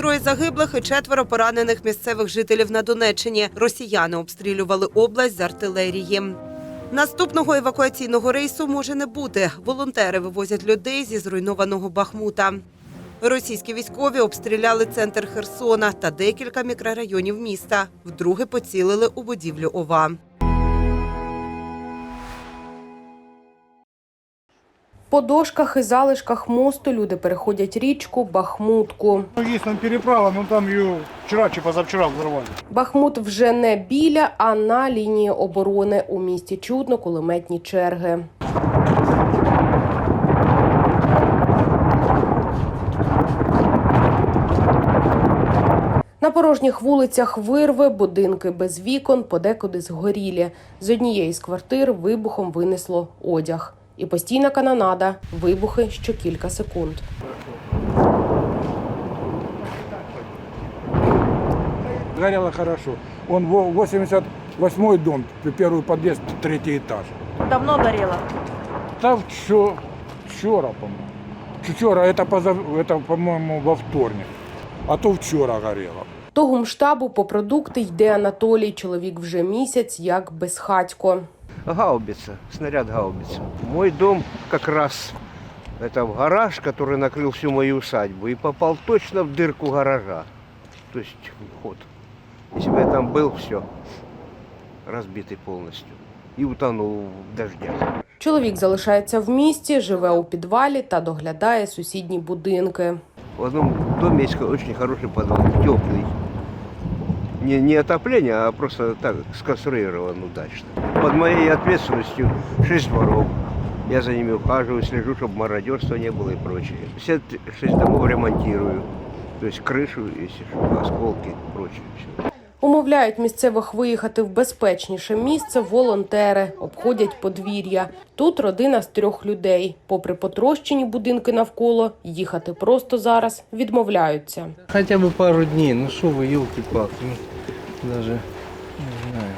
Троє загиблих і четверо поранених місцевих жителів на Донеччині. Росіяни обстрілювали область з артилерії. Наступного евакуаційного рейсу може не бути. Волонтери вивозять людей зі зруйнованого Бахмута. Російські військові обстріляли центр Херсона та декілька мікрорайонів міста. Вдруге поцілили у будівлю ОВА. По дошках і залишках мосту люди переходять річку Бахмутку. Ну, там переправа, но там ее вчера чи позавчера взорвали. Бахмут вже не біля, а на лінії оборони. У місті чутно кулеметні черги. На порожніх вулицях вирви, будинки без вікон, подекуди згорілі. З однієї з квартир вибухом винесло одяг І постійна канонада, вибухи що кілька секунд. Горело хорошо. Он 88-й дом, первый подъезд, третий этаж. Давно горело. Там вчера, вчера по-моему. Вчера, это, позав... это, по-моему, во вторник. А то вчера горело. До гумштабу по продукти йде Анатолій. Чоловік вже місяць як безхатько. Гаубица, снаряд гаубица. Мой дом как раз это в гараж, который накрыл всю мою усадьбу и попал точно в дырку гаража. То есть вход. Если бы я там был, все, разбитый полностью. И утонул в дождях. Чоловік залишається в місті, живе у підвалі та доглядає сусідні будинки. В одном доме есть очень хороший подвал, теплый. Не, не отопление, а просто так сконструирован удачно. Под моей ответственностью 6 дворов. Я за ними ухаживаю, слежу, чтобы мародерства не было и прочее. 56 домов ремонтирую. То есть крышу, если что, осколки и прочее. Все. Умовляють місцевих виїхати в безпечніше місце волонтери, обходять подвір'я. Тут родина з трьох людей. Попри потрощені будинки навколо, їхати просто зараз відмовляються. Хотя бы пару дней. Ну что вы, елки-палки, ну, даже не знаю.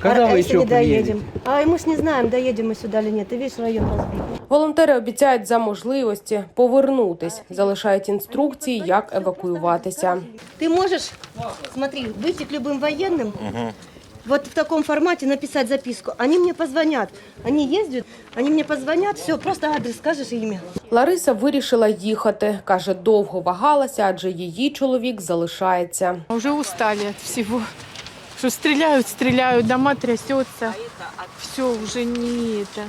Когда а вы если еще не доедем? приедете? А мы ж не знаем, доедем мы сюда или нет. И весь район разбит. Волонтери обіцяють за можливості повернутись, залишають інструкції, як евакуюватися. Ты можешь, смотри, выйти к любым военным, вот в таком формате написать записку. Они мне позвонят. Они ездят, они мне позвонят, все, просто адрес скажешь и имя. Лариса вирішила їхати. каже, довго вагалася, адже її чоловік залишається. Уже устали от всего. Что стреляют, стреляют, дома трясется. Все уже не это.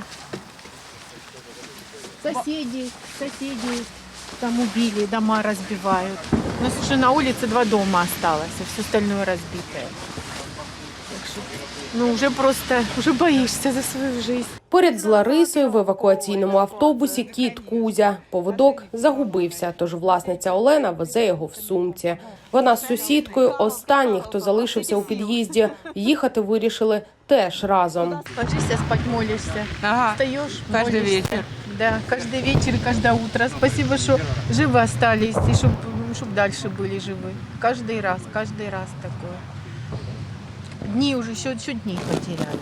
Соседи, соседи там убили, дома разбивают. У нас уже на улице два дома осталось, а все остальное разбитое. Так что, ну уже просто, уже боишься за свою жизнь. Поряд з Ларисою в евакуаційному автобусі кіт Кузя. Поводок загубився, тож власниця Олена везе його в сумці. Вона з сусідкою останні, хто залишився у під'їзді. Їхати вирішили теж разом. Ложишься, спать молишься. Ага. Встаешь, Каждый молишься. вечер. Да, каждый вечер, каждое утро. Спасибо, что живы остались и чтобы чтоб дальше были живы. Каждый раз, каждый раз такое. Дни уже, еще, еще дней потеряли.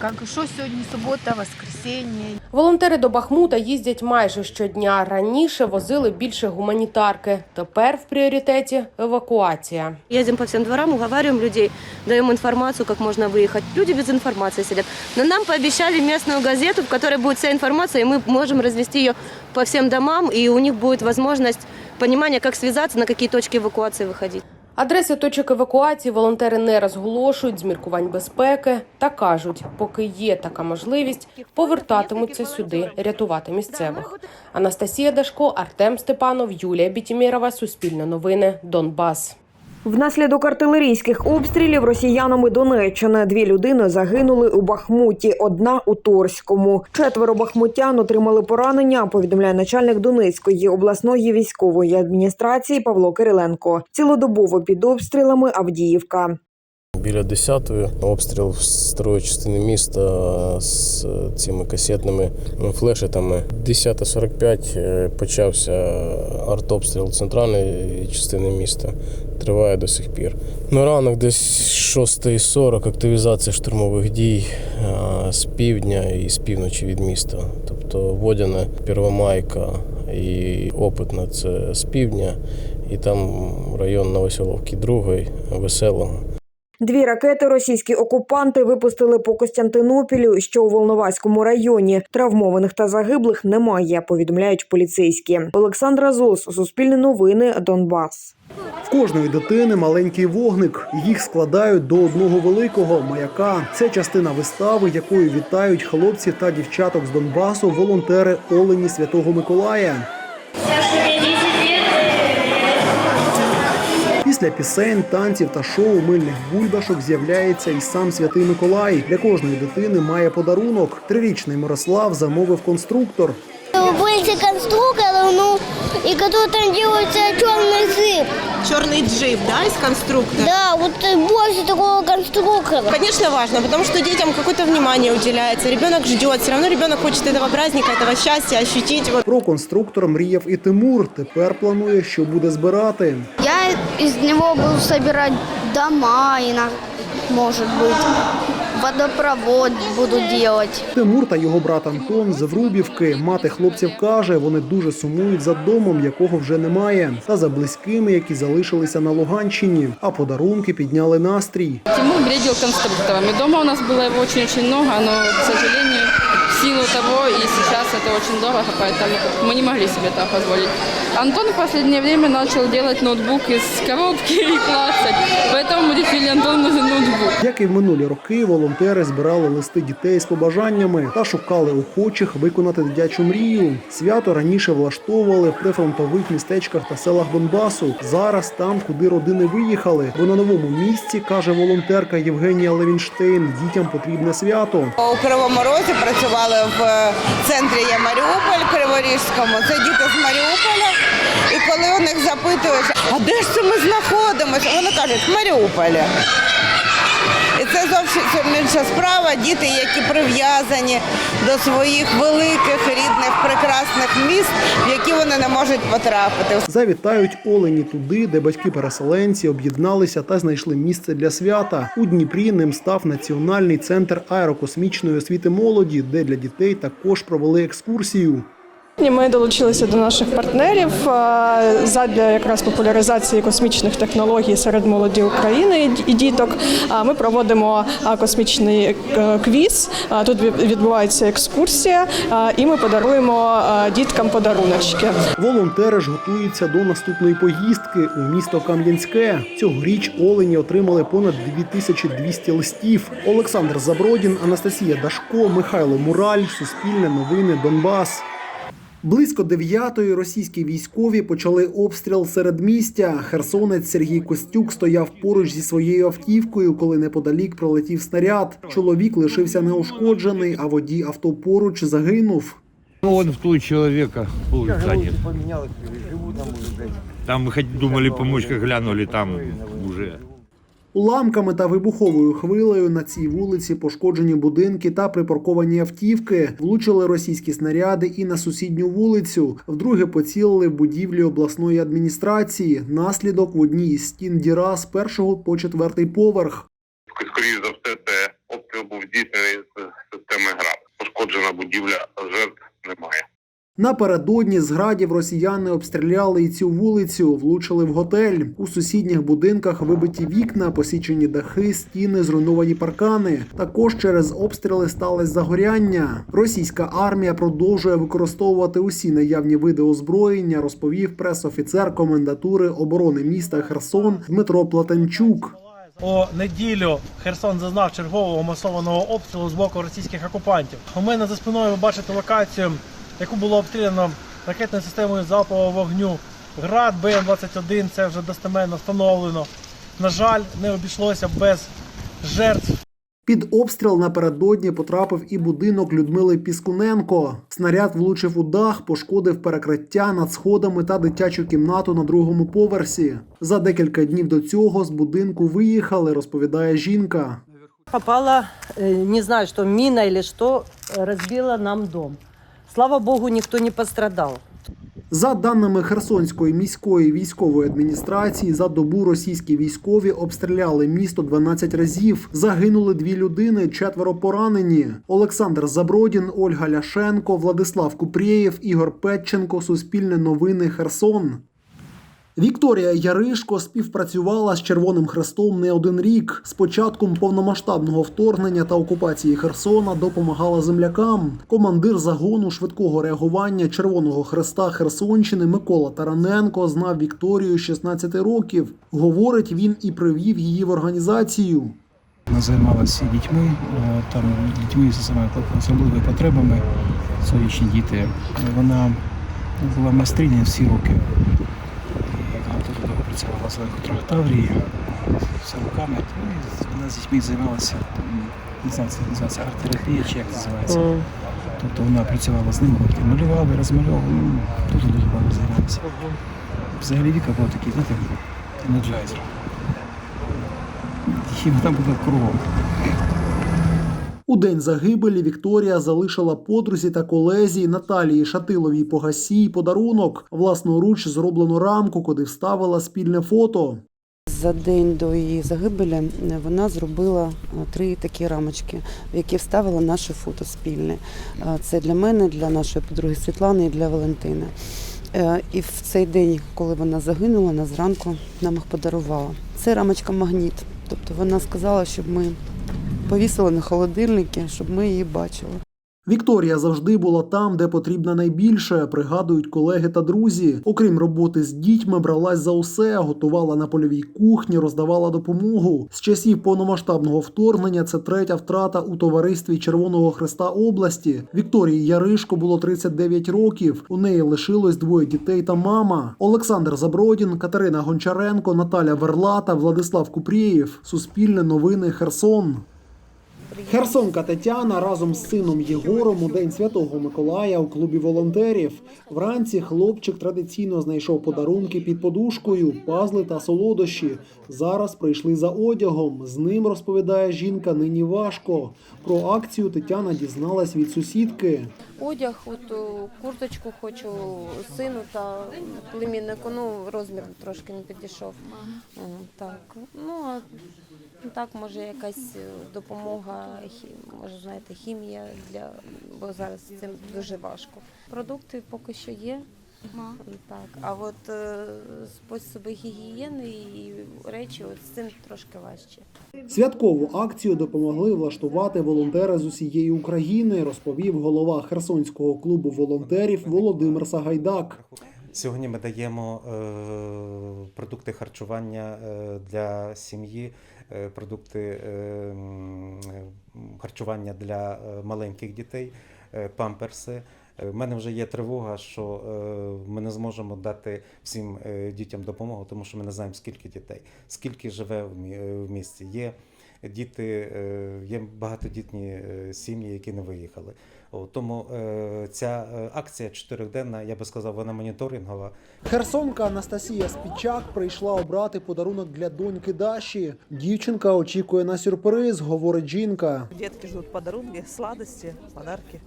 Как что сегодня суббота, воскресенье. Волонтери до Бахмута їздять майже щодня. Раніше возили більше гуманітарки. Тепер в пріоритеті евакуація. Ездим по всем дворам, уговариваем людей, даем информацию, как можно выехать. Люди без информации сидят. Но нам пообещали местную газету, в которой будет вся информация, и мы можем развести ее по всем домам, и у них будет возможность понимания, как связаться, на какие точки эвакуации выходить. Адреси точок евакуації волонтери не розголошують з міркувань безпеки та кажуть, поки є така можливість, повертатимуться сюди рятувати місцевих. Анастасія Дашко, Артем Степанов, Юлія Бітімєрова, Суспільне новини, Донбас. Внаслідок артилерійських обстрілів росіянами Донеччини дві людини загинули у Бахмуті, одна у Торському. Четверо бахмутян отримали поранення. Повідомляє начальник Донецької обласної військової адміністрації Павло Кириленко. Цілодобово під обстрілами Авдіївка. Біля 10-ї обстріл в старої частини міста з цими касетними флешетами. 10.45 е, почався артобстріл центральної частини міста. Триває до сих пір. На ранок десь 6.40 активізація штурмових дій з півдня і з півночі від міста. Тобто Водяне, Первомайка і Опитна це з півдня, і там район Новоселовки, другий, веселого. Дві ракети російські окупанти випустили по Костянтинопілю, що у Волноваському районі. Травмованих та загиблих немає, повідомляють поліцейські. Олександра Зос, Суспільне новини, Донбас. В кожної дитини маленький вогник. Їх складають до одного великого маяка. Це частина вистави, якою вітають хлопців та дівчаток з Донбасу, волонтери Олені Святого Миколая. Після пісень, танців та шоу мильних бульбашок з'являється і сам святий Миколай. Для кожної дитини має подарунок. Трирічний Мирослав замовив конструктор. Были конструкторы, ну, и который там делается черный зып. Чорний джип, да, із конструктора. Да, вот э, больше такого конструктора. Конечно, важно, потому что детям какое-то внимание уделяется. Ребенок ждет, все равно ребенок хочет этого праздника, этого счастья, ощутить. Вот. Про конструктор мріяв і Тимур. Тепер планує, що буде збирати. Я из него буду собирать дома, и на, может быть, водопровод буду делать. Тимур та його брат Антон з Врубівки. Мати хлопців каже, вони дуже сумують за домом, якого вже немає, та за близькими, які залишилися на Луганщині. А подарунки підняли настрій. Тимур бредил конструкторами. Дома у нас было его очень-очень много, но, к сожалению, силу того, и сейчас это очень дорого, поэтому мы не могли себе это позволить. Антон в последнее время начал делать ноутбук из коробки и клацать, поэтому мы решили, Антону нужен ноутбук. Як і в минулі роки, волонтери збирали листи дітей з побажаннями та шукали охочих виконати дитячу мрію. Свято раніше влаштовували в прифронтових містечках та селах Донбасу. Зараз там, куди родини виїхали, бо на новому місці каже волонтерка Євгенія Левінштейн, дітям потрібне свято. У Кривому Розі працювали в центрі є Маріуполь Криворізькому. Це діти з Маріуполя. І коли у них запитуєш, а де ж це ми знаходимося? Вони кажуть, в Маріуполі. Це зовсім інша справа. Діти, які прив'язані до своїх великих, рідних, прекрасних міст, в які вони не можуть потрапити. Завітають олені туди, де батьки-переселенці об'єдналися та знайшли місце для свята. У Дніпрі ним став Національний центр аерокосмічної освіти молоді, де для дітей також провели екскурсію. Ми долучилися до наших партнерів задля якраз популяризації космічних технологій серед молоді України і діток. Ми проводимо космічний е, квіз. Тут відбувається екскурсія, і ми подаруємо діткам подаруночки. Волонтери ж готуються до наступної поїздки у місто Кам'янське. Цьогоріч олені отримали понад 2200 листів. Олександр Забродін, Анастасія Дашко, Михайло Мураль, Суспільне новини, Донбас. Близько дев'ятої російські військові почали обстріл середмістя. Херсонець Сергій Костюк стояв поруч зі своєю автівкою, коли неподалік прилетів снаряд. Чоловік лишився неушкоджений, а водій авто поруч загинув. Ну, он в того человека был занят. Там мы хоть думали помочь, глянули, там уже. Уламками та вибуховою хвилею на цій вулиці пошкоджені будинки та припарковані автівки. Влучили російські снаряди і на сусідню вулицю. Вдруге поцілили в будівлі обласної адміністрації. Наслідок в одній із стін діра з першого по четвертий поверх. Скоріше за все, це обстріл був здійснений з системи ГРАД. Пошкоджена будівля, жертв немає. Напередодні з градів росіяни обстріляли і цю вулицю, влучили в готель. У сусідніх будинках вибиті вікна, посічені дахи, стіни, зруйновані паркани. Також через обстріли сталося загоряння. Російська армія продовжує використовувати усі наявні види озброєння, розповів прес-офіцер комендатури оборони міста Херсон Дмитро Платанчук. У неділю Херсон зазнав чергового масованого обстрілу з боку російських окупантів. У мене за спиною ви бачите локацію, яку було обстріляно ракетною системою залпового вогню. Град БМ-21, це вже достеменно встановлено. На жаль, не обійшлося без жертв. Під обстріл напередодні потрапив і будинок Людмили Піскуненко. Снаряд влучив у дах, пошкодив перекриття над сходами та дитячу кімнату на другому поверсі. За декілька днів до цього з будинку виїхали, розповідає жінка. Попала, э, не знаю, что мина или что, э, разбила нам дом. Слава богу, ніхто не пострадав. За даними Херсонської міської військової адміністрації, за добу російські військові обстріляли місто 12 разів. Загинули дві людини, четверо поранені. Олександр Забродін, Ольга Ляшенко, Владислав Купрєєв, Ігор Петченко. Суспільне новини Херсон. Вікторія Яришко співпрацювала з Червоним Хрестом не один рік. З початком повномасштабного вторгнення та окупації Херсона допомагала землякам. Командир загону швидкого реагування Червоного Хреста Херсонщини Микола Тараненко знав Вікторію з 16 років. Говорить, він і привів її в організацію. Вона займалася дітьми, е, там дітьми з особливими потребами, сонячні діти. Вона була майстриня всі роки. Вона дуже довго працювала з руками. Вона з дітьми займалася, не знаю, це називається арт-терапія чи як це називається. Тобто вона працювала з ними, малювали, розмальовували, ну, дуже дуже багато займалася. Взагалі Віка була такий, знаєте, енерджайзер. Хіба там була кругом. У день загибелі Вікторія залишила подрузі та колезі Наталії Шатиловій Погасій подарунок власноруч зроблену рамку, куди вставила спільне фото. За день до її загибелі е, вона зробила е, три такі рамочки, в які вставила наше фото спільне. Е, Це для мене, для нашої подруги Світлани і для Валентини. І в цей день, коли вона загинула, вона зранку нам їх подарувала. Це рамочка магніт. Тобто вона сказала, щоб ми повісили на холодильники, щоб ми її бачили. Вікторія завжди була там, де потрібно найбільше, пригадують колеги та друзі. Окрім роботи з дітьми, бралась за усе, готувала на польовій кухні, роздавала допомогу. З часів повномасштабного вторгнення це третя втрата у товаристві Червоного Хреста області. Вікторії Яришко було 39 років. У неї лишилось двоє дітей та мама. Олександр Забродін, Катерина Гончаренко, Наталя Верлата, Владислав Купрієв. Суспільне новини Херсон. Херсонка Тетяна разом з сином Єгором у день святого Миколая у клубі волонтерів. Вранці хлопчик традиційно знайшов подарунки під подушкою, пазли та солодощі. Зараз прийшли за одягом. З ним розповідає жінка. Нині важко. Про акцію Тетяна дізналась від сусідки. Одяг, от курточку хочу сину та племіннику. Ну, розмір трошки не підійшов. Так. Ну, а так, може, якась е, допомога, хі- може, знаєте, хімія для бо зараз з цим дуже важко. Продукти поки що є. Так, а от е, способи гігієни і речі, от з цим трошки важче. Святкову акцію допомогли влаштувати волонтери з усієї України, розповів голова Херсонського клубу волонтерів Володимир Сагайдак. Сьогодні ми даємо е, продукти харчування е, для сім'ї, е, продукти харчування для маленьких дітей, памперси. В мене вже є тривога, що ми не зможемо дати всім дітям допомогу, тому що ми не знаємо, скільки дітей, скільки живе в місті. Є діти, е, є багатодітні е, сім'ї, які не виїхали. Тому е, ця акція чотириденна, я би сказав, вона моніторингова. Херсонка Анастасія Спічак прийшла обрати подарунок для доньки Даші. Дівчинка очікує на сюрприз, говорить жінка. Дітки ждут подарунки, сладості, подарки.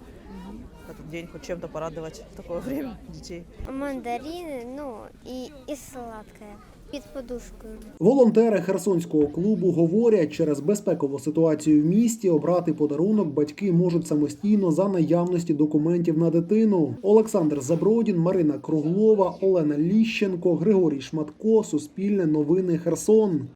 День хоть чем-то порадовать в такое время детей. Мандарини, ну і, і сладке під подушкою. Волонтери Херсонського клубу говорять, через безпекову ситуацію в місті обрати подарунок батьки можуть самостійно за наявності документів на дитину. Олександр Забродін, Марина Круглова, Олена Ліщенко, Григорій Шматко, Суспільне новини Херсон.